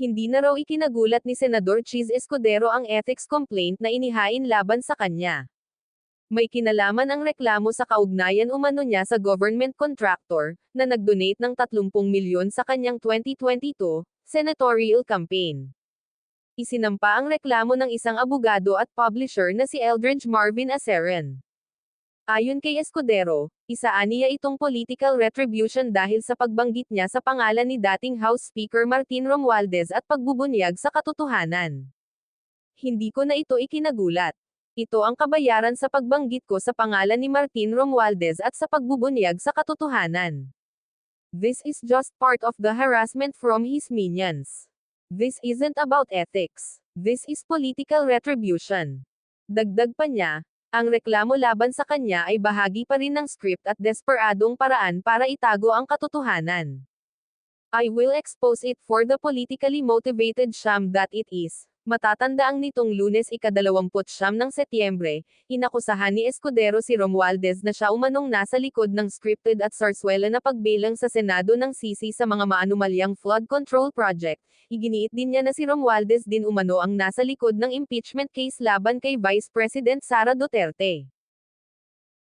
Hindi na raw ikinagulat ni Senador Cheese Escudero ang ethics complaint na inihain laban sa kanya. May kinalaman ang reklamo sa kaugnayan umano niya sa government contractor, na nag-donate ng 30 milyon sa kanyang 2022 senatorial campaign. Isinampa ang reklamo ng isang abogado at publisher na si Eldridge Marvin Aceran. Ayon kay Escudero, isaaniya itong political retribution dahil sa pagbanggit niya sa pangalan ni dating House Speaker Martin Romualdez at pagbubunyag sa katotohanan. Hindi ko na ito ikinagulat. Ito ang kabayaran sa pagbanggit ko sa pangalan ni Martin Romualdez at sa pagbubunyag sa katotohanan. This is just part of the harassment from his minions. This isn't about ethics. This is political retribution. Dagdag pa niya, ang reklamo laban sa kanya ay bahagi pa rin ng script at desperadong paraan para itago ang katotohanan. I will expose it for the politically motivated sham that it is. Matatandaang nitong lunes ikadalawamput siyam ng Setyembre, inakusahan ni Escudero si Romualdez na siya umanong nasa likod ng scripted at sarswela na pagbilang sa Senado ng sisi sa mga maanumalyang flood control project. Iginiit din niya na si Romualdez din umano ang nasa likod ng impeachment case laban kay Vice President Sara Duterte.